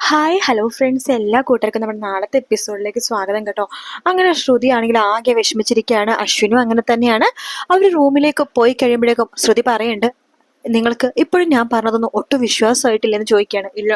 Hi hello friends എല്ലാ കൂട്ടർക്കും നമ്മുടെ നാളത്തെ എപ്പിസോഡിലേക്ക് സ്വാഗതം കേട്ടോ. അങ്ങനെ ശ്രുതി ആണെങ്കിൽ ആകെ വിഷമിച്ചിരിക്കുകയാണ്. അശ്വിനും അങ്ങനെ തന്നെയാണ്. അവർ റൂമിലേക്ക് പോയി കഴിയുമ്പോഴേക്കും ശ്രുതി പറയുന്നുണ്ട് നിങ്ങൾക്ക് ഇപ്പോഴും ഞാൻ പറഞ്ഞതൊന്നും ഒട്ടും വിശ്വാസമായിട്ടില്ല എന്ന് ചോദിക്കുകയാണ്. ഇല്ല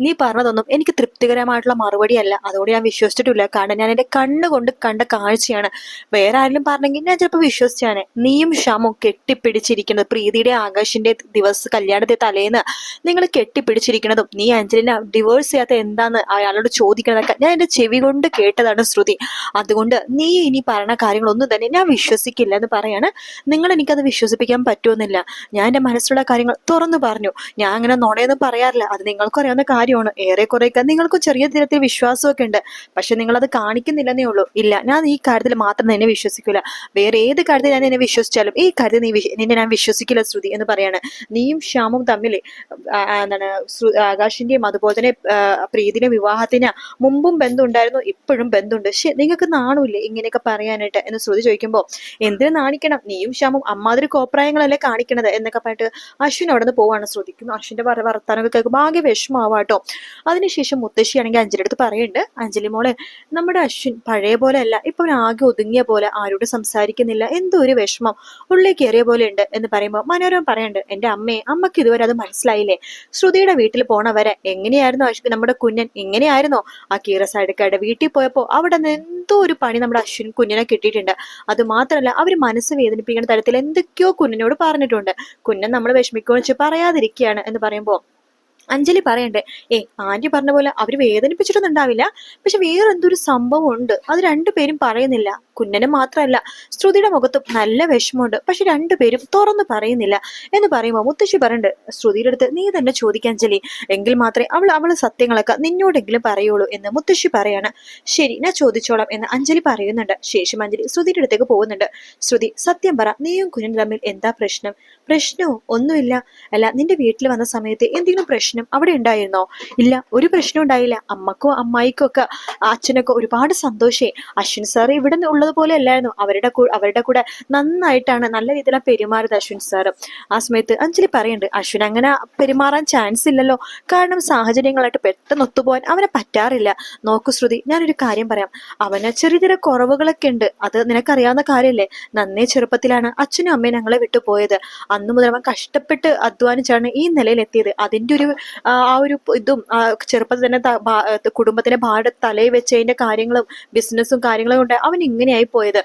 നീ പറഞ്ഞതൊന്നും എനിക്ക് തൃപ്തികരമായിട്ടുള്ള മറുപടിയല്ല. അതുകൊണ്ട് ഞാൻ വിശ്വസിച്ചിട്ടില്ല. കാരണം ഞാൻ എന്റെ കണ്ണുകൊണ്ട് കണ്ട കാഴ്ചയാണ്. വേറെ ആരെങ്കിലും പറഞ്ഞെങ്കിൽ ഞാൻ ചിലപ്പോൾ വിശ്വസിച്ചാണ് നീയും ഷാമും കെട്ടിപ്പിടിച്ചിരിക്കുന്നത് പ്രീതിയുടെ ആകാശിന്റെ ദിവസം കല്യാണത്തെ തലേന്ന് നിങ്ങൾ കെട്ടിപ്പിടിച്ചിരിക്കുന്നതും നീ അഞ്ജലിനെ ഡിവോഴ്സ് ചെയ്യാത്ത എന്താന്ന് അയാളോട് ചോദിക്കുന്നതൊക്കെ ഞാൻ എന്റെ ചെവി കൊണ്ട് കേട്ടതാണ് ശ്രുതി. അതുകൊണ്ട് നീ ഇനി പറയുന്ന കാര്യങ്ങളൊന്നും തന്നെ ഞാൻ വിശ്വസിക്കില്ല എന്ന് പറയാണ്. നിങ്ങൾ എനിക്കത് വിശ്വസിപ്പിക്കാൻ പറ്റുമെന്നില്ല. ഞാൻ എന്റെ മനസ്സിലുള്ള കാര്യങ്ങൾ തുറന്നു പറഞ്ഞു. ഞാൻ അങ്ങനെ നുണയൊന്നും പറയാറില്ല. അത് നിങ്ങൾക്കറിയാവുന്ന കാര്യമാണ്. ഏറെക്കുറെയൊക്കെ നിങ്ങൾക്ക് ചെറിയ തരത്തിൽ വിശ്വാസമൊക്കെ ഉണ്ട്. പക്ഷെ നിങ്ങളത് കാണിക്കുന്നില്ലെന്നേ ഉള്ളൂ. ഇല്ല ഞാൻ ഈ കാര്യത്തിൽ മാത്രം നിന്നെ വിശ്വസിക്കില്ല വേറെ ഏത് കാര്യത്തിൽ ഞാൻ നിന്നെ വിശ്വസിച്ചാലും ഈ കാര്യത്തിൽ നീ നിന്നെ ഞാൻ വിശ്വസിക്കില്ല ശ്രുതി എന്ന് പറയാണ്. നീയും ശ്യാമും തമ്മിൽ എന്താണ് ആകാശിന്റെയും അതുപോലെ തന്നെ പ്രീതിനെ വിവാഹത്തിന് മുമ്പും ബന്ധമുണ്ടായിരുന്നു ഇപ്പോഴും ബന്ധമുണ്ട് പക്ഷെ നിങ്ങൾക്ക് നാണുമില്ലേ ഇങ്ങനെയൊക്കെ പറയാനായിട്ട്? എന്ന് ശ്രുതി ചോദിക്കുമ്പോൾ എന്തിനു നാണിക്കണം? നീയും ശ്യാമും അമ്മാതിരി കോപ്രായങ്ങളല്ലേ കാണിക്കണത്? എന്നൊക്കെ പറഞ്ഞിട്ട് അശ്വിൻ അവിടെ നിന്ന് പോവാണ് ശ്രദ്ധിക്കുന്നു. അശ്വിന്റെ പറ വർത്താനൊക്കെ കേൾക്കുമ്പോൾ ആകെ വിഷമാവാട്ടോ അതിനുശേഷം മുത്തശ്ശിയാണെങ്കിൽ അഞ്ജലി അടുത്ത് പറയുന്നുണ്ട് അഞ്ജലി മോളെ നമ്മുടെ അശ്വിൻ പഴയ പോലെ അല്ല. ഇപ്പൊ ആകെ ഒതുങ്ങിയ പോലെ ആരോടും സംസാരിക്കുന്നില്ല. എന്തോ ഒരു വിഷമം. ഉള്ളിൽ കയറിയ പോലെ ഉണ്ട് എന്ന് പറയുമ്പോൾ മനോരമ പറയുന്നുണ്ട് എന്റെ അമ്മയെ അമ്മയ്ക്ക് ഇതുവരെ അത് മനസ്സിലായില്ലേ? ശ്രുതിയുടെ വീട്ടിൽ പോണവരെ എങ്ങനെയായിരുന്നു അശ്വിൻ നമ്മുടെ കുഞ്ഞൻ എങ്ങനെയായിരുന്നോ? ആ കീറസായിടക്കാരുടെ വീട്ടിൽ പോയപ്പോ അവിടെ നിന്ന് എന്തോ ഒരു പണി നമ്മുടെ അശ്വിൻ കുഞ്ഞിനെ കിട്ടിയിട്ടുണ്ട്. അത് മാത്രമല്ല അവർ മനസ്സ് വേദനിപ്പിക്കുന്ന തരത്തിൽ എന്തൊക്കെയോ കുഞ്ഞിനോട് പറഞ്ഞിട്ടുണ്ട്. കുഞ്ഞൻ നമ്മൾ വിഷമിക്കുകയെന്ന് വെച്ച് പറയാതിരിക്കുകയാണ് എന്ന് പറയുമ്പോൾ അഞ്ജലി പറയണ്ടേ ഏ ആന്റി പറഞ്ഞ പോലെ അവർ വേദനിപ്പിച്ചിട്ടൊന്നും ഉണ്ടാവില്ല. പക്ഷെ വേറെ എന്തൊരു സംഭവം ഉണ്ട് അത് രണ്ടുപേരും പറയുന്നില്ല. കുഞ്ഞന് മാത്രമല്ല ശ്രുതിയുടെ മുഖത്തും നല്ല വിഷമമുണ്ട്. പക്ഷെ രണ്ടുപേരും തുറന്നു പറയുന്നില്ല എന്ന് പറയുമ്പോൾ മുത്തശ്ശി പറയണ്ട് ശ്രുതിയുടെ അടുത്ത് നീ തന്നെ ചോദിക്കാൻ അഞ്ജലി. എങ്കിൽ മാത്രമേ അവൾ അവൾ സത്യങ്ങളൊക്കെ നിന്നോടെങ്കിലും പറയുള്ളൂ എന്ന് മുത്തശ്ശി പറയാണ്. ശരി ഞാൻ ചോദിച്ചോളാം എന്ന് അഞ്ജലി പറയുന്നുണ്ട്. ശേഷം അഞ്ജലി ശ്രുതിയുടെ അടുത്തേക്ക് പോകുന്നുണ്ട്. ശ്രുതി സത്യം പറ നീയും കുഞ്ഞനും തമ്മിൽ എന്താ പ്രശ്നം? പ്രശ്നമോ? ഒന്നുമില്ല. അല്ല നിന്റെ വീട്ടിൽ വന്ന സമയത്ത് എന്തെങ്കിലും പ്രശ്നം അവിടെ ഉണ്ടായിരുന്നോ? ഇല്ല ഒരു പ്രശ്നം ഉണ്ടായില്ല. അമ്മക്കോ അമ്മായിക്കോ ഒക്കെ അച്ഛനൊക്കെ ഒരുപാട് സന്തോഷേ. അശ്വിൻ സാർ ഇവിടെ ഉള്ളതുപോലെ അല്ലായിരുന്നു. അവരുടെ അവരുടെ കൂടെ നന്നായിട്ടാണ് നല്ല രീതിയിലാണ് പെരുമാറിയത് അശ്വിൻ സാർ ആ സമയത്ത് അഞ്ജലി പറയുന്നുണ്ട് അശ്വിൻ അങ്ങനെ പെരുമാറാൻ ചാൻസ് ഇല്ലല്ലോ. കാരണം സാഹചര്യങ്ങളായിട്ട് പെട്ടെന്ന് ഒത്തുപോകാൻ അവനെ പറ്റാറില്ല. നോക്കു ശ്രുതി ഞാനൊരു കാര്യം പറയാം. അവന് ചെറിയ ചെറിയ കുറവുകളൊക്കെ ഉണ്ട്. അത് നിനക്കറിയാവുന്ന കാര്യമല്ലേ നന്നേ ചെറുപ്പത്തിലാണ് അച്ഛനും അമ്മയും ഞങ്ങളെ വിട്ടുപോയത് അന്നു മുതൽ അവൻ കഷ്ടപ്പെട്ട് അധ്വാനിച്ചാണ് ഈ നിലയിൽ എത്തിയത്. അതിന്റെ ഒരു ആ ഒരു ഇതും ചെറുപ്പത്തിൽ തന്നെ കുടുംബത്തിന്റെ ഭാരം തലയിൽ വെച്ചതിന്റെ കാര്യങ്ങളും ബിസിനസ്സും കാര്യങ്ങളും കൊണ്ട് അവൻ ഇങ്ങനെയായി പോയത്.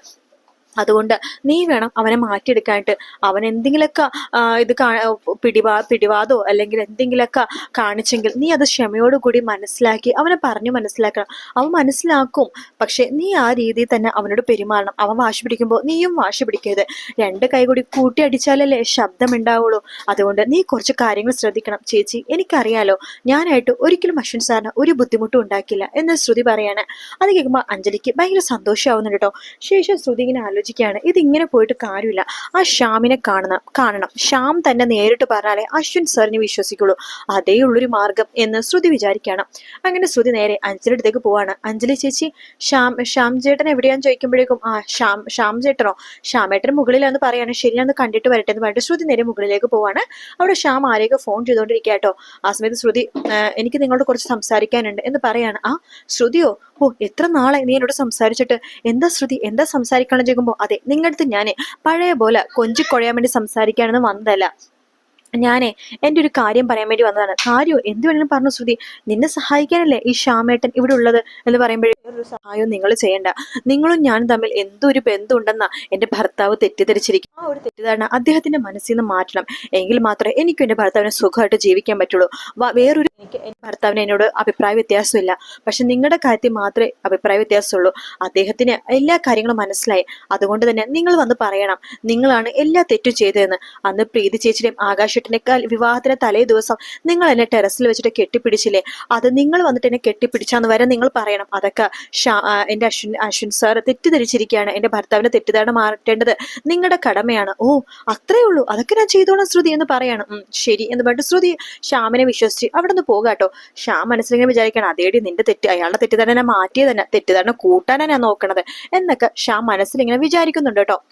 അതുകൊണ്ട് നീ വേണം അവനെ മാറ്റിയെടുക്കാനായിട്ട്. അവൻ എന്തെങ്കിലുമൊക്കെ ഇത് പിടിവാ പിടിവാദോ അല്ലെങ്കിൽ എന്തെങ്കിലുമൊക്കെ കാണിച്ചെങ്കിൽ നീ അത് ക്ഷമയോടുകൂടി മനസ്സിലാക്കി അവനെ പറഞ്ഞു മനസ്സിലാക്കണം. അവൻ മനസ്സിലാക്കും. പക്ഷെ നീ ആ രീതിയിൽ തന്നെ അവനോട് പെരുമാറണം. അവൻ വാശി പിടിക്കുമ്പോൾ നീയും വാശി പിടിക്കരുത്. രണ്ട് കൈ കൂടി കൂട്ടി അടിച്ചാലല്ലേ ശബ്ദം ഉണ്ടാവുള്ളൂ അതുകൊണ്ട് നീ കുറച്ച് കാര്യങ്ങൾ ശ്രദ്ധിക്കണം. ചേച്ചി എനിക്കറിയാലോ ഞാനായിട്ട് ഒരിക്കലും അശ്വിൻ സാറിന് ഒരു ബുദ്ധിമുട്ടും ഉണ്ടാക്കില്ല എന്ന് ശ്രുതി പറയാണ്. അത് കേൾക്കുമ്പോൾ അഞ്ജലിക്ക് ഭയങ്കര സന്തോഷമാവുന്നുണ്ട് കേട്ടോ. ശേഷം ശ്രുതി ഇങ്ങനെ ആലോചിക്കുകയാണ്. ഇതിങ്ങനെ പോയിട്ട് കാര്യമില്ല. ആ ശ്യാമിനെ കാണണം കാണണം. ശ്യാം തന്നെ നേരിട്ട് പറഞ്ഞാലേ അശ്വിൻ സാറിനെ വിശ്വസിക്കുള്ളൂ. അതേ ഉള്ളൊരു മാർഗം എന്ന് ശ്രുതി വിചാരിക്കുകയാണ്. അങ്ങനെ ശ്രുതി നേരെ അഞ്ജലി അടുത്തേക്ക് പോവാണ്. അഞ്ജലി ചേച്ചി ശ്യാം ശ്യാം ചേട്ടൻ എവിടെയാന്ന് ചോദിക്കുമ്പോഴേക്കും ആ ശ്യാം ശ്യാം ചേട്ടനോ? ശ്യാമേട്ടൻ മുകളിലാന്ന് പറയാണ്. ശരിയാന്ന് കണ്ടിട്ട് വരട്ടെ എന്ന് പറഞ്ഞിട്ട് ശ്രുതി നേരെ മുകളിലേക്ക് പോവാണ്. അവിടെ ശ്യാം ആരെയൊക്കെ ഫോൺ ചെയ്തുകൊണ്ടിരിക്കുക കേട്ടോ ആ സമയത്ത് ശ്രുതി എനിക്ക് നിങ്ങളോട് കുറച്ച് സംസാരിക്കാനുണ്ട് എന്ന് പറയാണ്. ആ ശ്രുതിയോ ഓ എത്ര നാളെ നീ എന്നോട് സംസാരിച്ചിട്ട്? എന്താ ശ്രുതി? എന്താ സംസാരിക്കണം ചോദിക്കുമ്പോൾ അതെ നിങ്ങളുടെ ഞാൻ പഴയ പോലെ കൊഞ്ചിക്കൊഴയാൻ വേണ്ടി സംസാരിക്കാനൊന്നും വന്നതല്ല. ഞാനേ എന്റെ ഒരു കാര്യം പറയാൻ വേണ്ടി വന്നതാണ്. കാര്യമോ എന്ത് വേണമെങ്കിലും പറഞ്ഞു ശ്രുതി. നിന്നെ സഹായിക്കാനല്ലേ ഈ ശ്യാമേട്ടൻ ഇവിടെ ഉള്ളത് എന്ന് പറയുമ്പോഴേ ഒരു സഹായവും നിങ്ങൾ ചെയ്യണ്ട. നിങ്ങളും ഞാനും തമ്മിൽ എന്തൊരു ബന്ധമുണ്ടെന്നാ എന്റെ ഭർത്താവ് തെറ്റിദ്ധരിച്ചിരിക്കും ആ ഒരു തെറ്റിദ്ധാരണ അദ്ദേഹത്തിന്റെ മനസ്സിൽ നിന്ന് മാറ്റണം. എങ്കിൽ മാത്രമേ എനിക്കും എന്റെ ഭർത്താവിനെ സുഖമായിട്ട് ജീവിക്കാൻ പറ്റുള്ളൂ. വേറൊരു എനിക്ക് എന്റെ ഭർത്താവിന് എന്നോട് അഭിപ്രായ വ്യത്യാസമില്ല. പക്ഷെ നിങ്ങളുടെ കാര്യത്തിൽ മാത്രമേ അഭിപ്രായ വ്യത്യാസമുള്ളൂ. അദ്ദേഹത്തിന് എല്ലാ കാര്യങ്ങളും മനസ്സിലായി. അതുകൊണ്ട് തന്നെ നിങ്ങൾ വന്ന് പറയണം. നിങ്ങളാണ് എല്ലാ തെറ്റും ചെയ്തതെന്ന്. അന്ന് പ്രീതി ചേച്ചിയുടെയും ആകാശേട്ടനേക്കാൾ വിവാഹത്തിന് തലേ ദിവസം നിങ്ങൾ എന്നെ ടെറസിൽ വെച്ചിട്ട് കെട്ടിപ്പിടിച്ചില്ലേ? അത് നിങ്ങൾ വന്നിട്ട് എന്നെ കെട്ടിപ്പിടിച്ചാന്ന് വരെ നിങ്ങൾ പറയണം. അതൊക്കെ ഷാ- ആ, എന്റെ അശ്വിൻ അശ്വിൻ സാർ തെറ്റിദ്ധരിച്ചിരിക്കുകയാണ്. എന്റെ ഭർത്താവിന്റെ തെറ്റിദ്ധാരണ മാറ്റേണ്ടത് നിങ്ങളുടെ കടമയാണ്. ഓ അത്രേ ഉള്ളൂ. അതൊക്കെ ഞാൻ ചെയ്തോളാം ശ്രുതി എന്ന് പറയണം. ശരി എന്ന് പറഞ്ഞിട്ട് ശ്രുതി ശ്യാമിനെ വിശ്വസിച്ച് അവിടെ നിന്ന് പോകാട്ടോ ശ്യാം മനസ്സിലിങ്ങനെ വിചാരിക്കണം അതേടി നിന്റെ തെറ്റ് അയാളുടെ തെറ്റിദ്ധാരണ മാറ്റിയത് തന്നെ തെറ്റിദ്ധാരണ കൂട്ടാനാണ് ഞാൻ നോക്കണത്. എന്നൊക്കെ ശ്യാം മനസ്സിലിങ്ങനെ വിചാരിക്കുന്നുണ്ട് കേട്ടോ.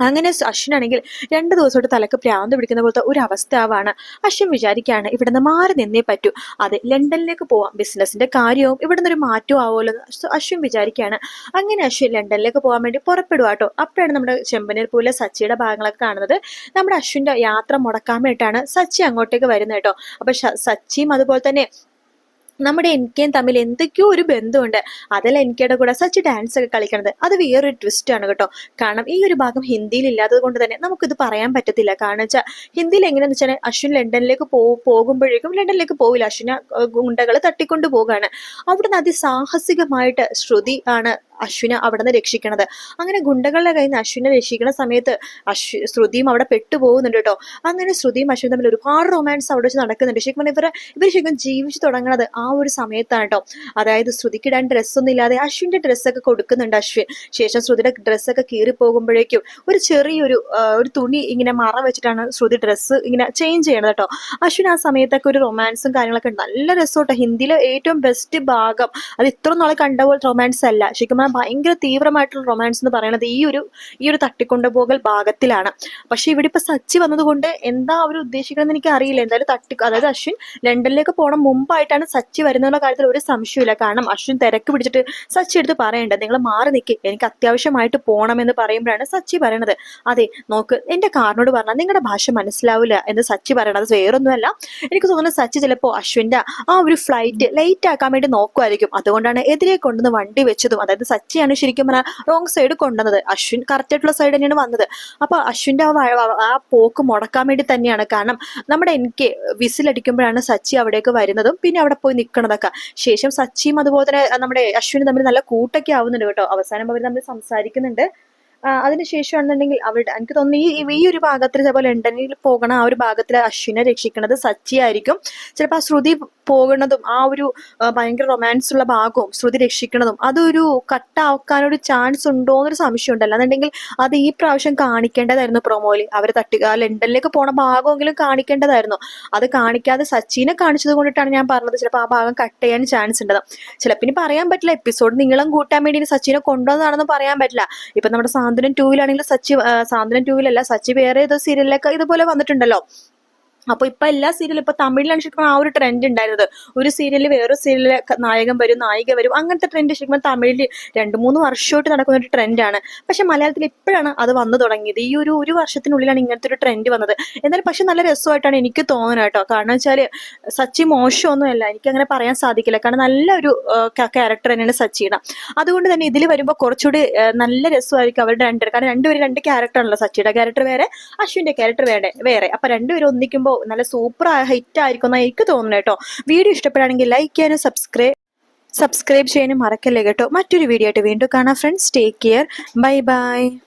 അങ്ങനെ അശ്വിനാണെങ്കിൽ രണ്ട് ദിവസമായിട്ട് തലക്ക് പ്രാന്ത് പിടിക്കുന്ന പോലത്തെ ഒരു അവസ്ഥയാവാണ് അശ്വിൻ വിചാരിക്കുകയാണ് ഇവിടെ നിന്ന് മാറി നിന്നേ പറ്റൂ. അത് ലണ്ടനിലേക്ക് പോവാം. ബിസിനസിന്റെ കാര്യവും ഇവിടെ ഒരു മാറ്റവും ആവുമല്ലോ അശ്വിൻ വിചാരിക്കുകയാണ്. അങ്ങനെ അശ്വിൻ ലണ്ടനിലേക്ക് പോകാൻ വേണ്ടി പുറപ്പെടുക കേട്ടോ അപ്പോഴാണ് നമ്മുടെ ചെമ്പനീർ പൂലെ സച്ചിയുടെ ഭാഗങ്ങളൊക്കെ കാണുന്നത്. നമ്മുടെ അശ്വിന്റെ യാത്ര മുടക്കാൻ വേണ്ടിയിട്ടാണ് സച്ചി അങ്ങോട്ടേക്ക് വരുന്നത് കേട്ടോ അപ്പൊ സച്ചിയും അതുപോലെ തന്നെ നമ്മുടെ എനിക്കയും തമ്മിൽ എന്തൊക്കെയോ ഒരു ബന്ധമുണ്ട്. അതല്ല എനിക്കയുടെ കൂടെ സച്ച് ഡാൻസ് ഒക്കെ കളിക്കണത്. അത് വേറൊരു ട്വിസ്റ്റ് ആണ് കേട്ടോ. കാരണം ഈ ഒരു ഭാഗം ഹിന്ദിയിൽ ഇല്ലാത്തത് കൊണ്ട് തന്നെ നമുക്കിത് പറയാൻ പറ്റത്തില്ല. കാരണം വെച്ചാൽ ഹിന്ദിയിൽ എങ്ങനെയെന്ന് വെച്ചാൽ അശ്വിൻ ലണ്ടനിലേക്ക് പോ പോകുമ്പോഴേക്കും ലണ്ടനിലേക്ക് പോവില്ല. അശ്വിനെ ഗുണ്ടകൾ തട്ടിക്കൊണ്ട് പോകാണ്. അവിടുന്ന് അതിസാഹസികമായിട്ട് ശ്രുതി ആണ് അശ്വിനെ അവിടെ നിന്ന് രക്ഷിക്കണത്. അങ്ങനെ ഗുണ്ടകളുടെ കയ്യിൽ നിന്ന് അശ്വിനെ രക്ഷിക്കുന്ന സമയത്ത് അശ്വ ശ്രുതിയും അവിടെ പെട്ടുപോകുന്നുണ്ട് കേട്ടോ. അങ്ങനെ ശ്രുതിയും അശ്വിനും തമ്മിൽ ഒരുപാട് റൊമാൻസ് അവിടെ വെച്ച് നടക്കുന്നുണ്ട്. ശരിക്കും പറഞ്ഞാൽ ഇവരെ ഇവർ ശരിക്കും ജീവിച്ചു തുടങ്ങുന്നത് ആ ഒരു സമയത്താണ് കേട്ടോ. അതായത് ശ്രുതിക്കിടാൻ ഡ്രസ്സൊന്നും ഇല്ലാതെ അശ്വിന്റെ ഡ്രസ്സൊക്കെ കൊടുക്കുന്നുണ്ട് അശ്വിൻ. ശേഷം ശ്രുതിയുടെ ഡ്രസ്സൊക്കെ കീറി പോകുമ്പോഴേക്കും ഒരു ചെറിയൊരു ഒരു തുണി ഇങ്ങനെ മറ വെച്ചിട്ടാണ് ശ്രുതി ഡ്രസ്സ് ഇങ്ങനെ ചേഞ്ച് ചെയ്യണത് കേട്ടോ. അശ്വിൻ ആ സമയത്തൊക്കെ ഒരു റൊമാൻസും കാര്യങ്ങളൊക്കെ ഉണ്ട്. നല്ല രസോട്ടോ. ഹിന്ദിയിലെ ഏറ്റവും ബെസ്റ്റ് ഭാഗം. അത് ഇത്ര നാളെ കണ്ട പോലെ റൊമാൻസ് അല്ല. ശരിക്കും പറഞ്ഞാൽ ഭയങ്കര തീവ്രമായിട്ടുള്ള റൊമാൻസ് എന്ന് പറയുന്നത് ഈ ഒരു ഈ ഒരു തട്ടിക്കൊണ്ടുപോകൽ ഭാഗത്തിലാണ്. പക്ഷെ ഇവിടെ ഇപ്പൊ സച്ചി വന്നതുകൊണ്ട് എന്താ അവർ ഉദ്ദേശിക്കണമെന്ന് എനിക്ക് അറിയില്ല. എന്തായാലും തട്ടി അതായത് അശ്വിൻ ലണ്ടനിലേക്ക് പോകണം മുമ്പായിട്ടാണ് സച്ചി വരുന്നതെന്ന കാര്യത്തിൽ ഒരു സംശയമില്ല കാരണം അശ്വിൻ തിരക്ക് പിടിച്ചിട്ട് സച്ചി എടുത്ത് പറയേണ്ടത് നിങ്ങൾ മാറി നിൽക്കി എനിക്ക് അത്യാവശ്യമായിട്ട് പോകണമെന്ന് പറയുമ്പോഴാണ് സച്ചി പറയണത്. അതെ നോക്ക് എന്റെ കാറിനോട് പറഞ്ഞാൽ നിങ്ങളുടെ ഭാഷ മനസ്സിലാവില്ല എന്ന് സച്ചി പറയണത് വേറൊന്നുമല്ല. എനിക്ക് തോന്നുന്നു സച്ചി ചിലപ്പോൾ അശ്വിന്റെ ആ ഒരു ഫ്ലൈറ്റ് ലേറ്റ് ആക്കാൻ വേണ്ടി നോക്കുമായിരിക്കും. അതുകൊണ്ടാണ് എതിരെ കൊണ്ടുവന്ന് വണ്ടി വെച്ചതും അതായത് സച്ചിയാണ് ശരിക്കും പറഞ്ഞാൽ റോങ് സൈഡ് കൊണ്ടുവന്നത്. അശ്വിൻ കറക്റ്റ് ആയിട്ടുള്ള സൈഡ് തന്നെയാണ് വന്നത്. അപ്പൊ അശ്വിന്റെ ആ ആ പോക്ക് മുടക്കാൻ വേണ്ടി തന്നെയാണ്. കാരണം നമ്മുടെ എനിക്ക് വിസിലടിക്കുമ്പോഴാണ് സച്ചി അവിടേക്ക് വരുന്നതും പിന്നെ അവിടെ പോയി നിൽക്കണതൊക്കെ ശേഷം സച്ചിയും അതുപോലെ തന്നെ നമ്മുടെ അശ്വിനും തമ്മിൽ നല്ല കൂട്ടൊക്കെ ആവുന്നുണ്ട് കേട്ടോ. അവസാനം അവർ തമ്മിൽ സംസാരിക്കുന്നുണ്ട്. അതിനുശേഷമാണെന്നുണ്ടെങ്കിൽ അവരുടെ എനിക്ക് തോന്നുന്നു ഈ ഈ ഒരു ഭാഗത്തിൽ ചിലപ്പോൾ ലണ്ടനിൽ പോകണ. ആ ഒരു ഭാഗത്തിൽ അശ്വിനെ രക്ഷിക്കുന്നത് സച്ചി ആയിരിക്കും ചിലപ്പോൾ ആ ശ്രുതി പോകുന്നതും ആ ഒരു ഭയങ്കര റൊമാൻസ് ഉള്ള ഭാഗവും ശ്രുതി രക്ഷിക്കണതും അതൊരു കട്ടാക്കാനൊരു ചാൻസ് ഉണ്ടോ എന്നൊരു സംശയം ഉണ്ടല്ലോ എന്നുണ്ടെങ്കിൽ അത് ഈ പ്രാവശ്യം കാണിക്കേണ്ടതായിരുന്നു പ്രൊമോയിൽ അവർ ആ ലണ്ടനിലേക്ക് പോണ ഭാഗമെങ്കിലും കാണിക്കേണ്ടതായിരുന്നു. അത് കാണിക്കാതെ സച്ചിനെ കാണിച്ചത് കൊണ്ടിട്ടാണ് ഞാൻ പറഞ്ഞത്. ചിലപ്പോൾ ആ ഭാഗം കട്ട് ചെയ്യാൻ ചാൻസ് ഉണ്ട് ചിലപ്പോൾ ഇനി പറയാൻ പറ്റില്ല. എപ്പിസോഡ് നീളം കൂട്ടാൻ വേണ്ടി സച്ചിനെ കൊണ്ടുവന്നതാണെന്ന് പറയാൻ പറ്റില്ല. ഇപ്പൊ നമ്മുടെ സാന്ത്വനം ടൂവിലാണെങ്കിൽ സച്ചി സാന്ത്വനം ടൂവിലല്ല സച്ചി വേറെ ഏതോ സീരിയലിലൊക്കെ ഇതുപോലെ വന്നിട്ടുണ്ടല്ലോ. അപ്പൊ ഇപ്പൊ എല്ലാ സീരിയലും ഇപ്പൊ തമിഴിലാണ് ശരിക്കും ആ ഒരു ട്രെൻഡ് ഉണ്ടായിരുന്നത് ഒരു സീരിയലിൽ വേറെ സീരിയലിൽ നായകൻ വരും നായിക വരും അങ്ങനത്തെ ട്രെൻഡ് ശരിക്കും തമിഴിൽ രണ്ട് മൂന്ന് വർഷമായിട്ട് നടക്കുന്ന ഒരു ട്രെൻഡാണ് പക്ഷെ മലയാളത്തിൽ ഇപ്പോഴാണ് അത് വന്നു തുടങ്ങിയത്. ഈ ഒരു ഒരു വർഷത്തിനുള്ളിലാണ് ഇങ്ങനത്തെ ഒരു ട്രെൻഡ് വന്നത്. എന്നാലും പക്ഷെ നല്ല രസമായിട്ടാണ് എനിക്ക് തോന്നുന്നത് കേട്ടോ. കാരണം വെച്ചാൽ സച്ചി മോശമൊന്നുമല്ല എനിക്ക് അങ്ങനെ പറയാൻ സാധിക്കില്ല. കാരണം നല്ലൊരു ക്യാരക്ടർ തന്നെയാണ് സച്ചിയുടെ. അതുകൊണ്ട് തന്നെ ഇതിൽ വരുമ്പോൾ കുറച്ചുകൂടി നല്ല രസമായിരിക്കും അവരുടെ രണ്ടുപേർ കാരണം രണ്ടുപേരും രണ്ട് ക്യാരക്ടറാണല്ലോ സച്ചിയുടെ ക്യാരക്ടർ വേറെ അശ്വിന്റെ ക്യാരക്ടർ വേറെ വേറെ. അപ്പൊ രണ്ടുപേരും ഒന്നിക്കുമ്പോൾ നല്ല സൂപ്പർ ഹിറ്റ് ആയിരിക്കും എന്നാണ് എനിക്ക് തോന്നുന്നത് കേട്ടോ. വീഡിയോ ഇഷ്ടപ്പെടുകയാണെങ്കിൽ ലൈക്ക് ചെയ്യാനും സബ്സ്ക്രൈബ് സബ്സ്ക്രൈബ് ചെയ്യാനും മറക്കല്ലേ കേട്ടോ. മറ്റൊരു വീഡിയോ ആയിട്ട് വീണ്ടും കാണാം friends take care bye bye